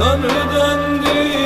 Tanrı'dan diledim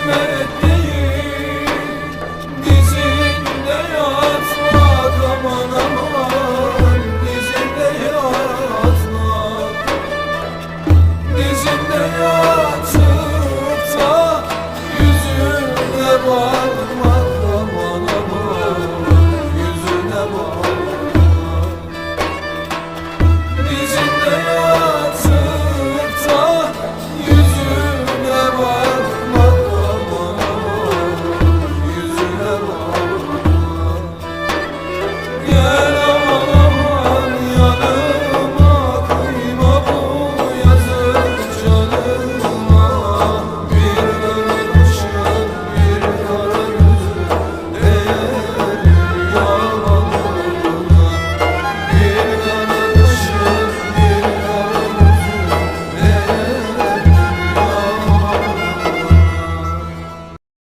Dizinde